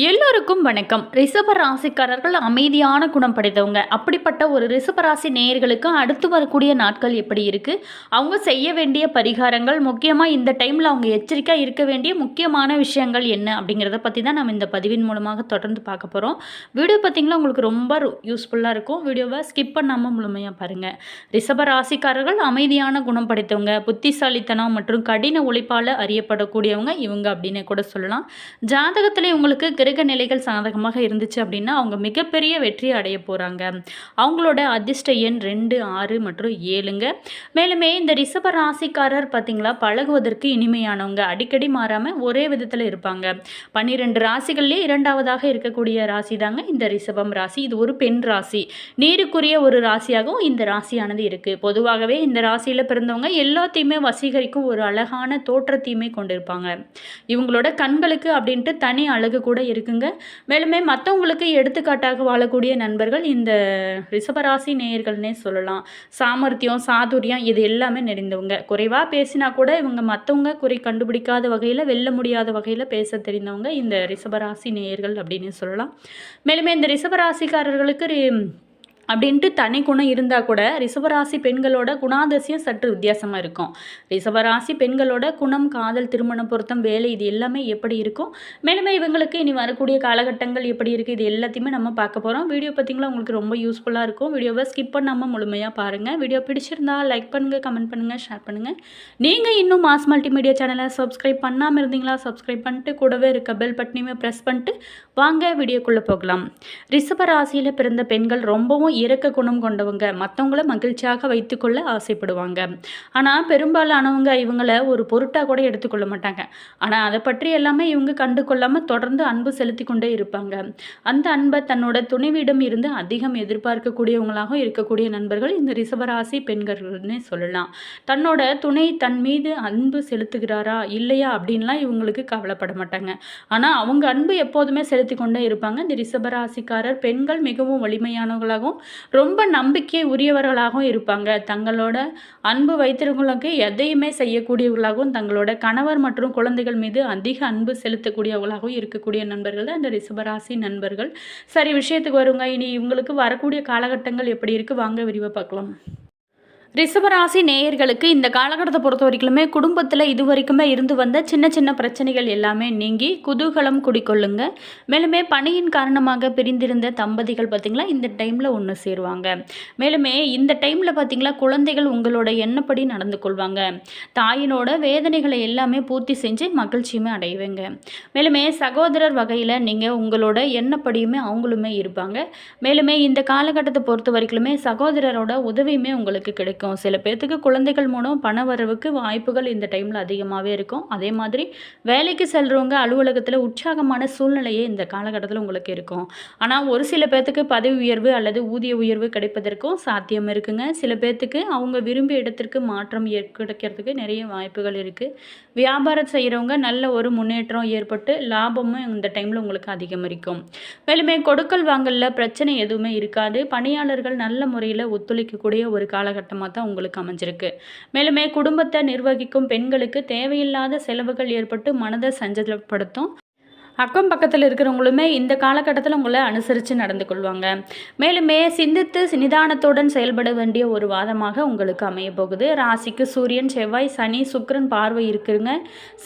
எல்லோருக்கும் வணக்கம். ரிஷப ராசிக்காரர்கள் அமைதியான குணம் படைத்தவங்க. அப்படிப்பட்ட ஒரு ரிஷப ராசி நேயர்களுக்கு அடுத்து வரக்கூடிய நாட்கள் எப்படி இருக்கு? அவங்க செய்ய வேண்டிய பரிகாரங்கள் முக்கியமாக இந்த டைமில் அவங்க எச்சரிக்கையாக இருக்க வேண்டிய முக்கியமான விஷயங்கள் என்ன? அப்படிங்கிறத பற்றி தான் நம்ம இந்த பதிவின் மூலமாக தொடர்ந்து பார்க்க போகிறோம் வீடியோ பார்த்தீங்கன்னா உங்களுக்கு ரொம்ப யூஸ்ஃபுல்லாக இருக்கும். வீடியோவை ஸ்கிப் பண்ணாமல் முழுமையாக பாருங்கள் ரிஷப ராசிக்காரர்கள் அமைதியான குணம் படைத்தவங்க. புத்திசாலித்தனம் மற்றும் கடின உழைப்பால் அறியப்படக்கூடியவங்க இவங்க அப்படின்னு கூட சொல்லலாம். ஜாதகத்தில் உங்களுக்கு கிரக நிலைகள் சாதகமாக இருந்துச்சு அப்படின்னா அவங்க மிகப்பெரிய வெற்றி அடைய போகிறாங்க அவங்களோட அதிர்ஷ்ட எண் ரெண்டு ஆறு மற்றும் ஏழுங்க. மேலுமே இந்த ரிஷப ராசிக்காரர் பார்த்தீங்களா பழகுவதற்கு இனிமையானவங்க. அடிக்கடி மாறாமல் ஒரே விதத்தில் இருப்பாங்க. பன்னிரெண்டு ராசிகள்லேயே இரண்டாவதாக இருக்கக்கூடிய ராசி தாங்க இந்த ரிஷபம் ராசி. இது ஒரு பெண் ராசி. நீருக்குரிய ஒரு ராசியாகவும் இந்த ராசியானது இருக்குது பொதுவாகவே இந்த ராசியில் பிறந்தவங்க எல்லாத்தையுமே வசீகரிக்கும் ஒரு அழகான தோற்றத்தையுமே கொண்டிருப்பாங்க. இவங்களோட கண்களுக்கு அப்படின்ட்டு தனி அழகு கூட இருக்குங்க. மேலுமே மற்றவங்களுக்கு எடுத்துக்காட்டாக வாழக்கூடிய நண்பர்கள் இந்த ரிஷபராசி நேயர்கள்னே சொல்லலாம். சாமர்த்தியம் சாதுரியம் இது எல்லாமே நிறைந்தவங்க. குறைவாக பேசினா கூட இவங்க மற்றவங்க குறை கண்டுபிடிக்காத வகையில் வெல்ல முடியாத வகையில் பேச தெரிந்தவங்க இந்த ரிஷபராசி நேயர்கள் அப்படின்னு சொல்லலாம். மேலுமே இந்த ரிஷபராசிக்காரர்களுக்கு ரி- அப்படின்ட்டு தனி குணம் இருந்தால் கூட ரிசவராசி பெண்களோட குணாதிசயம் சற்று வித்தியாசமாக இருக்கும். ரிசவராசி பெண்களோட குணம் காதல் திருமணம் பொருத்தம் வேலை இது எல்லாமே எப்படி இருக்கும்? மேலுமே இவங்களுக்கு இனி வரக்கூடிய காலகட்டங்கள் எப்படி இருக்குது இது எல்லாத்தையுமே நம்ம பார்க்க போகிறோம் வீடியோ பார்த்தீங்களா? உங்களுக்கு ரொம்ப யூஸ்ஃபுல்லாக இருக்கும். வீடியோவை ஸ்கிப் பண்ணாமல் முழுமையாக பாருங்கள் வீடியோ பிடிச்சிருந்தா லைக் பண்ணுங்கள் கமெண்ட் பண்ணுங்கள் ஷேர் பண்ணுங்கள் நீங்கள் இன்னும் மாஸ் மல்டிமீடியா சேனலை சப்ஸ்கிரைப் பண்ணாமல் இருந்தீங்களா? சப்ஸ்கிரைப் பண்ணிட்டு கூடவே இருக்க பெல் பட்டனையுமே ப்ரெஸ் பண்ணிட்டு வாங்க வீடியோக்குள்ளே போகலாம். ரிசவராசியில் பிறந்த பெண்கள் ரொம்பவும் இறக்க குணம் கொண்டவங்க. மற்றவங்கள மகிழ்ச்சியாக வைத்துக்கொள்ள ஆசைப்படுவாங்க. ஆனால் பெரும்பாலானவங்க இவங்களை ஒரு பொருட்டாக கூட எடுத்துக்கொள்ள மாட்டாங்க. ஆனால் அதை பற்றி எல்லாமே இவங்க கண்டு கொள்ளாமல் தொடர்ந்து அன்பு செலுத்தி கொண்டே இருப்பாங்க. அந்த அன்பை தன்னோட துணைவிடம் இருந்து அதிகம் எதிர்பார்க்கக்கூடியவங்களாகவும் இருக்கக்கூடிய நண்பர்கள் இந்த ரிசவராசி பெண்கள்னே சொல்லலாம். தன்னோட துணை தன் மீது அன்பு செலுத்துகிறாரா இல்லையா அப்படின்லாம் இவங்களுக்கு கவலைப்பட மாட்டாங்க. ஆனால் அவங்க அன்பு எப்போதுமே செலுத்தி கொண்டே இருப்பாங்க. இந்த ரிஷபராசிக்காரர் பெண்கள் மிகவும் வலிமையானவர்களாகவும் ரொம்ப நம்பிக்கை உரியவர்களாகவும் இருப்பாங்க. தங்களோட அன்பு வைத்திருக்கவங்களுக்கு எதையுமே செய்யக்கூடியவர்களாகவும் தங்களோட கணவர் மற்றும் குழந்தைகள் மீது அதிக அன்பு செலுத்தக்கூடியவர்களாகவும் இருக்கக்கூடிய நண்பர்கள் தான் இந்த ரிஷபராசி நண்பர்கள். சரி விஷயத்துக்கு வருங்க. இனி இவங்களுக்கு வரக்கூடிய காலகட்டங்கள் எப்படி இருக்குது வாங்க விரிவாக பார்க்கலாம். ரிஷபராசி நேயர்களுக்கு இந்த காலகட்டத்தை பொறுத்த வரைக்குமே குடும்பத்தில் இது வரைக்குமே இருந்து வந்த சின்ன சின்ன பிரச்சனைகள் எல்லாமே நீங்கி குதூகலம் குடிக்கொள்ளுங்க. மேலுமே பணியின் காரணமாக பிரிந்திருந்த தம்பதிகள் பார்த்திங்களா இந்த டைமில் ஒன்று சேருவாங்க. மேலுமே இந்த டைமில் பார்த்திங்களா குழந்தைகள் உங்களோட எண்ணப்படி நடந்து கொள்வாங்க. தாயினோட வேதனைகளை எல்லாமே பூர்த்தி செஞ்சு மகிழ்ச்சியுமே அடைவீங்க. மேலுமே சகோதரர் வகையில் நீங்கள் உங்களோட எண்ணப்படியுமே அவங்களுமே இருப்பாங்க. மேலுமே இந்த காலகட்டத்தை பொறுத்த வரைக்குமே சகோதரரோட உதவியுமே உங்களுக்கு கிடைக்கும். சில பேர்த்துக்கு குழந்தைகள் மூலம் பண வரவுக்கு வாய்ப்புகள் இந்த டைமில் அதிகமாகவே இருக்கும். அதே மாதிரி வேலைக்கு செல்றவங்க அலுவலகத்தில் உற்சாகமான சூழ்நிலையே இந்த காலகட்டத்தில் உங்களுக்கு இருக்கும். ஆனால் ஒரு சில பேர்த்துக்கு பதவி உயர்வு அல்லது ஊதிய உயர்வு கிடைப்பதற்கும் சாத்தியம் இருக்குங்க. சில பேர்த்துக்கு அவங்க விரும்பிய இடத்திற்கு மாற்றம் ஏற் கிடைக்கிறதுக்கு நிறைய வாய்ப்புகள் இருக்குது வியாபாரம் செய்கிறவங்க நல்ல ஒரு முன்னேற்றம் ஏற்பட்டு லாபமும் இந்த டைமில் உங்களுக்கு அதிகம் இருக்கும். மேலுமே கொடுக்கல் வாங்கலில் பிரச்சனை எதுவுமே இருக்காது. பணியாளர்கள் நல்ல முறையில் ஒத்துழைக்கக்கூடிய ஒரு காலகட்டமாக தான் உங்களுக்கு அமைஞ்சிருக்கு. மேலுமே குடும்பத்தை நிர்வகிக்கும் பெண்களுக்கு தேவையில்லாத செலவுகள் ஏற்பட்டு மனதை சஞ்சலப்படுத்தும். அக்கம் பக்கத்தில் இருக்கிறவங்களுமே இந்த காலகட்டத்தில் உங்களை அனுசரித்து நடந்து கொள்வாங்க. மேலுமே சிந்தித்து நிதானத்துடன் செயல்பட வேண்டிய ஒரு வாதமாக உங்களுக்கு அமைய போகுது. ராசிக்கு சூரியன் செவ்வாய் சனி சுக்கரன் பார்வை இருக்குங்க.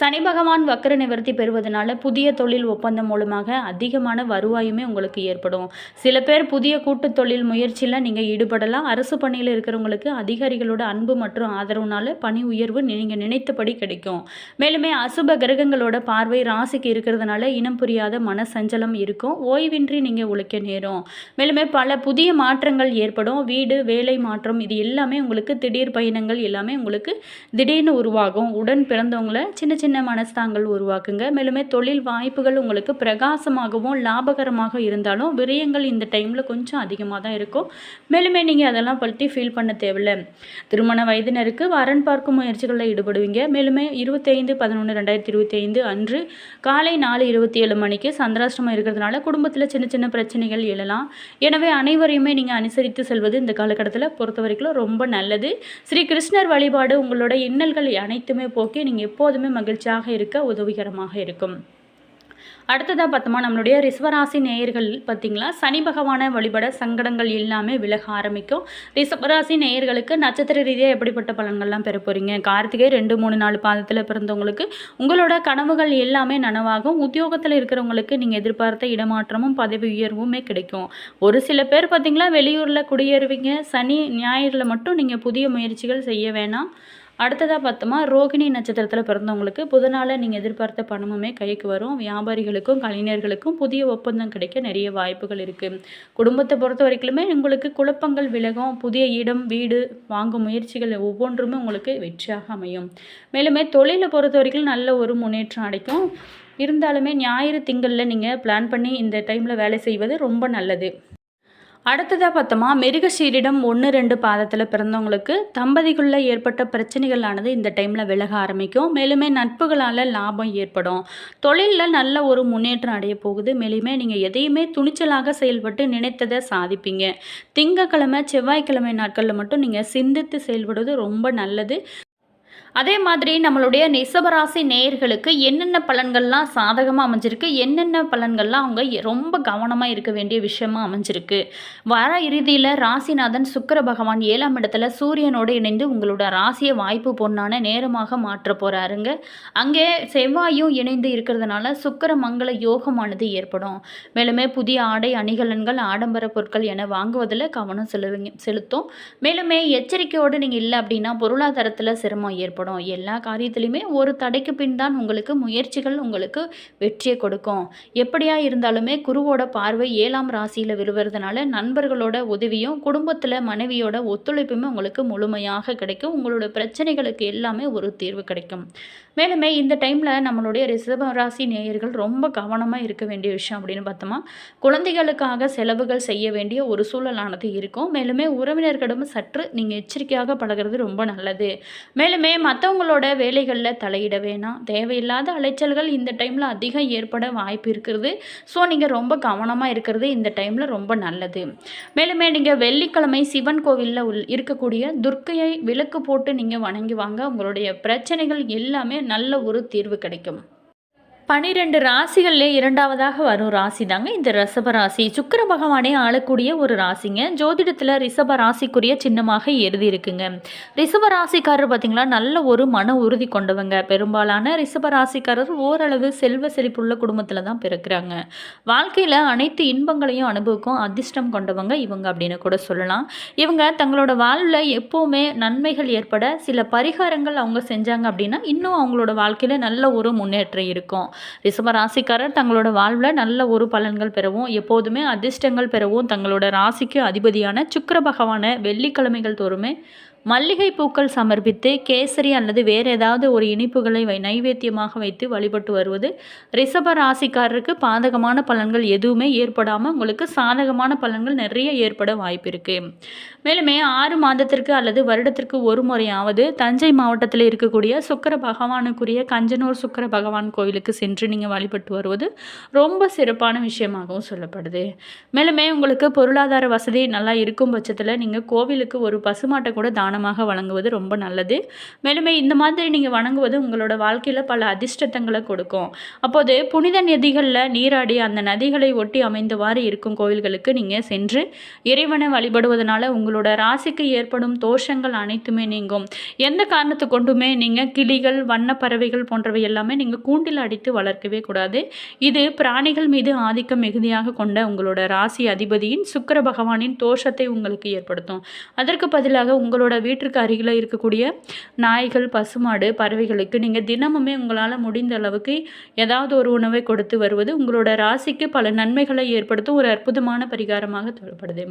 சனி பகவான் வக்கர நிவர்த்தி பெறுவதனால புதிய தொழில் ஒப்பந்தம் மூலமாக அதிகமான வருவாயுமே உங்களுக்கு ஏற்படும். சில பேர் புதிய கூட்டு தொழில் முயற்சியில் நீங்கள் ஈடுபடலாம். அரசு பணியில் இருக்கிறவங்களுக்கு அதிகாரிகளோட அன்பு மற்றும் ஆதரவுனால பணி உயர்வு நீங்கள் நினைத்தபடி கிடைக்கும். மேலுமே அசுப கிரகங்களோட பார்வை ராசிக்கு இருக்கிறதுனால இனம் புரியாத மன சஞ்சலம் இருக்கும். ஓய்வின்றி நீங்கள் உழைக்க நேரும். மேலுமே பல புதிய மாற்றங்கள் ஏற்படும். வீடு வேலை மாற்றம் இது எல்லாமே உங்களுக்கு திடீர் பயணங்கள் எல்லாமே உங்களுக்கு திடீர்னு உருவாகும். உடன் பிறந்தவங்கள சின்ன சின்ன மனஸ்தாங்கள் உருவாக்குங்க. மேலுமே தொழில் வாய்ப்புகள் உங்களுக்கு பிரகாசமாகவும் லாபகரமாக இருந்தாலும் விரயங்கள் இந்த டைமில் கொஞ்சம் அதிகமாக தான் இருக்கும். மேலுமே நீங்கள் அதெல்லாம் பற்றி ஃபீல் பண்ண தேவையில்லை. திருமண வயதினருக்கு வரன் பார்க்கும் முயற்சிகளில் ஈடுபடுவீங்க. மேலுமே இருபத்தைந்து பதினொன்று ரெண்டாயிரத்தி இருபத்தி ஐந்து அன்று காலை நாலு இருபது இருபத்தி ஏழு மணிக்கு சந்திராஷ்டமம் இருக்கிறதுனால குடும்பத்தில் சின்ன சின்ன பிரச்சனைகள் எழலாம். எனவே அனைவரையுமே நீங்கள் அனுசரித்து செல்வது இந்த காலகட்டத்தில் பொறுத்த வரைக்கும் ரொம்ப நல்லது. ஸ்ரீ கிருஷ்ணர் வழிபாடு உங்களோட இன்னல்கள் அனைத்துமே போக்கி நீங்கள் எப்போதுமே மகிழ்ச்சியாக இருக்க உதவிகரமாக இருக்கும். அடுத்ததாக பார்த்தோமா நம்மளுடைய ரிஸ்வராசி நேயர்கள் பார்த்திங்களா சனி பகவானை வழிபட சங்கடங்கள் எல்லாமே விலக ஆரம்பிக்கும். ரிஷபராசி நேயர்களுக்கு நட்சத்திர ரீதியாக எப்படிப்பட்ட பலன்கள்லாம் பெற போகிறீங்க கார்த்திகை ரெண்டு மூணு நாலு பாதத்தில் பிறந்தவங்களுக்கு உங்களோட கனவுகள் எல்லாமே நனவாகும். உத்தியோகத்தில் இருக்கிறவங்களுக்கு நீங்கள் எதிர்பார்த்த இடமாற்றமும் பதவி உயர்வுமே கிடைக்கும். ஒரு சில பேர் பார்த்திங்களா வெளியூரில் குடியேறுவீங்க. சனி ஞாயிறில் மட்டும் நீங்கள் புதிய முயற்சிகள் செய்ய வேணாம். அடுத்ததாக பார்த்தோமா ரோகிணி நட்சத்திரத்தில் பிறந்தவங்களுக்கு புதனால் நீங்கள் எதிர்பார்த்த பணமுமே கைக்கு வரும். வியாபாரிகளுக்கும் கலைஞர்களுக்கும் புதிய ஒப்பந்தம் கிடைக்க நிறைய வாய்ப்புகள் இருக்குது குடும்பத்தை பொறுத்த வரைக்குமே உங்களுக்கு குழப்பங்கள் விலகும். புதிய இடம் வீடு வாங்கும் முயற்சிகள் ஒவ்வொன்றுமே உங்களுக்கு வெற்றியாக அமையும். மேலுமே தொழிலை பொறுத்த வரைக்கும் நல்ல ஒரு முன்னேற்றம் அடைக்கும். இருந்தாலுமே ஞாயிறு திங்களில் நீங்கள் பிளான் பண்ணி இந்த டைமில் வேலை செய்வது ரொம்ப நல்லது. அடுத்ததாக பார்த்தோமா மிருகசீரிடம் ஒன்று ரெண்டு பாதத்தில் பிறந்தவங்களுக்கு தம்பதிக்குள்ளே ஏற்பட்ட பிரச்சனைகளானது இந்த டைமில் விலக ஆரம்பிக்கும். மேலுமே நட்புகளால் லாபம் ஏற்படும். தொழிலில் நல்ல ஒரு முன்னேற்றம் அடைய போகுது. மேலுமே நீங்கள் எதையுமே துணிச்சலாக செயல்பட்டு நினைத்ததை சாதிப்பீங்க. திங்கக்கிழமை செவ்வாய்க்கிழமை நாட்களில் மட்டும் நீங்கள் சிந்தித்து செயல்படுவது ரொம்ப நல்லது. அதே மாதிரி நம்மளுடைய நிசபராசி நேயர்களுக்கு என்னென்ன பலன்கள்லாம் சாதகமாக அமைஞ்சிருக்கு? என்னென்ன பலன்கள்லாம் அவங்க ரொம்ப கவனமாக இருக்க வேண்டிய விஷயமா அமைஞ்சிருக்கு? வர இறுதியில் ராசிநாதன் சுக்கர பகவான் ஏழாம் இடத்துல சூரியனோடு இணைந்து உங்களோட ராசியை வாய்ப்பு பொண்ணான நேரமாக மாற்ற போகிறாருங்க அங்கே செவ்வாயும் இணைந்து இருக்கிறதுனால சுக்கர மங்கள யோகமானது ஏற்படும். மேலுமே புதிய ஆடை அணிகலன்கள் ஆடம்பர பொருட்கள் என வாங்குவதில் கவனம் செலுவிங்க செலுத்தும். மேலுமே எச்சரிக்கையோடு நீங்கள் இல்லை அப்படின்னா பொருளாதாரத்தில் சிரமம் ஏற்படும் ஏற்படும். எல்லா காரியத்திலையுமே ஒரு தடைக்கு பின் தான் உங்களுக்கு முயற்சிகள் உங்களுக்கு வெற்றியை கொடுக்கும். எப்படியா இருந்தாலுமே குருவோட பார்வை ஏழாம் ராசியில் விழுவுறதுனால நண்பர்களோட உதவியும் குடும்பத்தில் மனைவியோட ஒத்துழைப்புமே உங்களுக்கு முழுமையாக கிடைக்கும். உங்களோட பிரச்சனைகளுக்கு எல்லாமே ஒரு தீர்வு கிடைக்கும். மேலுமே இந்த டைமில் நம்மளுடைய ரிசர்வ ராசி நேயர்கள் ரொம்ப கவனமாக இருக்க வேண்டிய விஷயம் அப்படின்னு பார்த்தோமா குழந்தைகளுக்காக செலவுகள் செய்ய வேண்டிய ஒரு சூழலானது இருக்கும். மேலுமே உறவினர்களிடம் சற்று நீங்கள் எச்சரிக்கையாக பழகிறது ரொம்ப நல்லது. மேலுமே மற்றவங்களோட வேலைகளில் தலையிட வேணாம். தேவையில்லாத அலைச்சல்கள் இந்த டைமில் அதிகம் ஏற்பட வாய்ப்பு இருக்கிறது. ஸோ நீங்கள் ரொம்ப கவனமாக இருக்கிறது இந்த டைமில் ரொம்ப நல்லது. மேலுமே நீங்கள் வெள்ளிக்கிழமை சிவன் கோவிலில் உள் இருக்கக்கூடிய துர்க்கையை விளக்கு போட்டு நீங்கள் வணங்கி வாங்க. உங்களுடைய பிரச்சனைகள் எல்லாமே நல்ல ஒரு தீர்வு கிடைக்கும். பனிரெண்டு ராசிகள்லே இரண்டாவதாக வரும் ராசி தாங்க இந்த ரிஷப ராசி. சுக்கர பகவானே ஆளக்கூடிய ஒரு ராசிங்க. ஜோதிடத்தில் ரிஷப ராசிக்குரிய சின்னமாக எழுதி இருக்குங்க. ரிஷப ராசிக்காரர் பார்த்திங்களா நல்ல ஒரு மன உறுதி கொண்டவங்க. பெரும்பாலான ரிஷப ராசிக்காரர் ஓரளவு செல்வ செழிப்புள்ள குடும்பத்தில் தான் பிறக்கிறாங்க. வாழ்க்கையில் அனைத்து இன்பங்களையும் அனுபவிக்கும் அதிர்ஷ்டம் கொண்டவங்க இவங்க அப்படின்னு கூட சொல்லலாம். இவங்க தங்களோட வாழ்வில் எப்போவுமே நன்மைகள் ஏற்பட சில பரிகாரங்கள் அவங்க செஞ்சாங்க அப்படின்னா இன்னும் அவங்களோட வாழ்க்கையில் நல்ல ஒரு முன்னேற்றம் இருக்கும். ரிஷப ராசிக்காரர் தங்களோட வாழ்வில் நல்ல ஒரு பலன்கள் பெறவும் எப்போதுமே அதிர்ஷ்டங்கள் பெறவும் தங்களோட ராசிக்கு அதிபதியான சுக்கர பகவானை வெள்ளிக்கிழமைகள் தோறுமே மல்லிகை பூக்கள் சமர்ப்பித்து கேசரி அல்லது வேறு ஏதாவது ஒரு இனிப்புகளை வை நைவேத்தியமாக வைத்து வழிபட்டு வருவது. ரிஷப ராசிக்காரருக்கு பாதகமான பலன்கள் எதுவுமே ஏற்படாமல் உங்களுக்கு சாதகமான பலன்கள் நிறைய ஏற்பட வாய்ப்பு இருக்குது மேலுமே ஆறு மாதத்திற்கு அல்லது வருடத்திற்கு ஒரு முறையாவது தஞ்சை மாவட்டத்தில் இருக்கக்கூடிய சுக்கர பகவானுக்குரிய கஞ்சனூர் சுக்கர பகவான் கோயிலுக்கு சென்று நீங்கள் வழிபட்டு வருவது ரொம்ப சிறப்பான விஷயமாகவும் சொல்லப்படுது. மேலுமே உங்களுக்கு பொருளாதார வசதி நல்லா இருக்கும் பட்சத்தில் நீங்கள் கோவிலுக்கு ஒரு பசுமாட்டை கூட தானம் தானமாக வழங்குவது ரொம்ப நல்லது. மேலுமே இந்த மாதிரி நீங்கள் வணங்குவது உங்களோட வாழ்க்கையில் பல அதிர்ஷ்டத்தங்களை கொடுக்கும். அப்போது புனித நதிகளில் நீராடி அந்த நதிகளை ஒட்டி அமைந்தவாறு இருக்கும் கோவில்களுக்கு நீங்கள் சென்று இறைவனை வழிபடுவதனால உங்களோட ராசிக்கு ஏற்படும் தோஷங்கள் அனைத்துமே நீங்கும். எந்த காரணத்தை கொண்டுமே நீங்கள் கிளிகள் வண்ண பறவைகள் போன்றவை எல்லாமே நீங்கள் கூண்டில் அடித்து வளர்க்கவே கூடாது. இது பிராணிகள் மீது ஆதிக்கம் மிகுதியாக கொண்ட உங்களோட ராசி அதிபதியின் சுக்கர பகவானின் தோஷத்தை உங்களுக்கு ஏற்படுத்தும். அதற்கு பதிலாக உங்களோட வீட்டிற்கு அருகில் இருக்கக்கூடிய நாய்கள் பசுமாடு பறவைகளுக்கு நீங்கள் தினமுமே உங்களால் முடிந்த அளவுக்கு ஏதாவது ஒரு உணவை கொடுத்து வருவது உங்களோட ராசிக்கு பல நன்மைகளை ஏற்படுத்தும் ஒரு அற்புதமான பரிகாரமாக தேவைப்படுது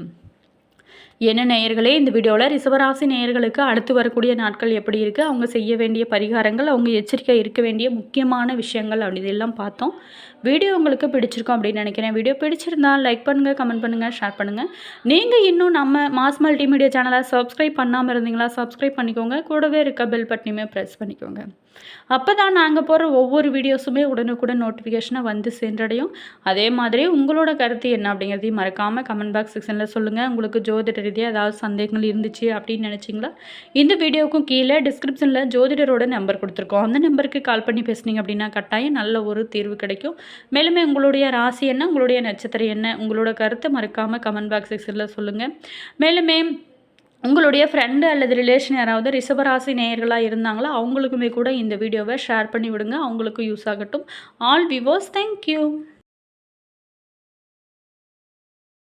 என்ன நேயர்களே இந்த வீடியோவில் ரிசவராசி நேயர்களுக்கு அடுத்து வரக்கூடிய நாட்கள் எப்படி இருக்குது அவங்க செய்ய வேண்டிய பரிகாரங்கள் அவங்க எச்சரிக்கை இருக்க வேண்டிய முக்கியமான விஷயங்கள் அப்படி எல்லாம் பார்த்தோம். வீடியோ உங்களுக்கு பிடிச்சிருக்கும் அப்படின்னு நினைக்கிறேன். வீடியோ பிடிச்சிருந்தால் லைக் பண்ணுங்கள் கமெண்ட் பண்ணுங்கள் ஷேர் பண்ணுங்கள் நீங்கள் இன்னும் நம்ம மாஸ் மல்டிமீடியா சேனலை சப்ஸ்கிரைப் பண்ணாமல் இருந்தீங்களா சப்ஸ்கிரைப் பண்ணிக்கோங்க. கூடவே இருக்க பெல் பட்டனையுமே ப்ரெஸ் பண்ணிக்கோங்க. அப்போ தான் நாங்கள் போகிற ஒவ்வொரு வீடியோஸுமே உடனுக்குடன் நோட்டிஃபிகேஷனை வந்து சென்றடையும். அதே மாதிரி உங்களோட கருத்து என்ன அப்படிங்கிறதையும் மறக்காமல் கமெண்ட் பாக்ஸ் செக்ஷனில் சொல்லுங்கள் உங்களுக்கு ஜோதிட ரீதியாக ஏதாவது சந்தேகங்கள் இருந்துச்சு அப்படின்னு நினச்சிங்களா? இந்த வீடியோவுக்கும் கீழே டிஸ்கிரிப்ஷனில் ஜோதிடரோட நம்பர் கொடுத்துருக்கோம். அந்த நம்பருக்கு கால் பண்ணி பேசுனீங்க அப்படின்னா கட்டாயம் நல்ல ஒரு தீர்வு கிடைக்கும். மேலுமே உங்களுடைய ராசி என்ன உங்களுடைய நட்சத்திரம் என்ன உங்களோட கருத்தை மறக்காமல் கமெண்ட் பாக்ஸ் செக்ஷனில் சொல்லுங்கள் மேலுமே உங்களுடைய ஃப்ரெண்டு அல்லது ரிலேஷன் யாராவது ரிஷபராசி நேயர்களாக இருந்தாங்களோ அவங்களுக்குமே கூட இந்த வீடியோவை ஷேர் பண்ணி விடுங்க. அவங்களுக்கும் யூஸ் ஆகட்டும். All விவோஸ் thank you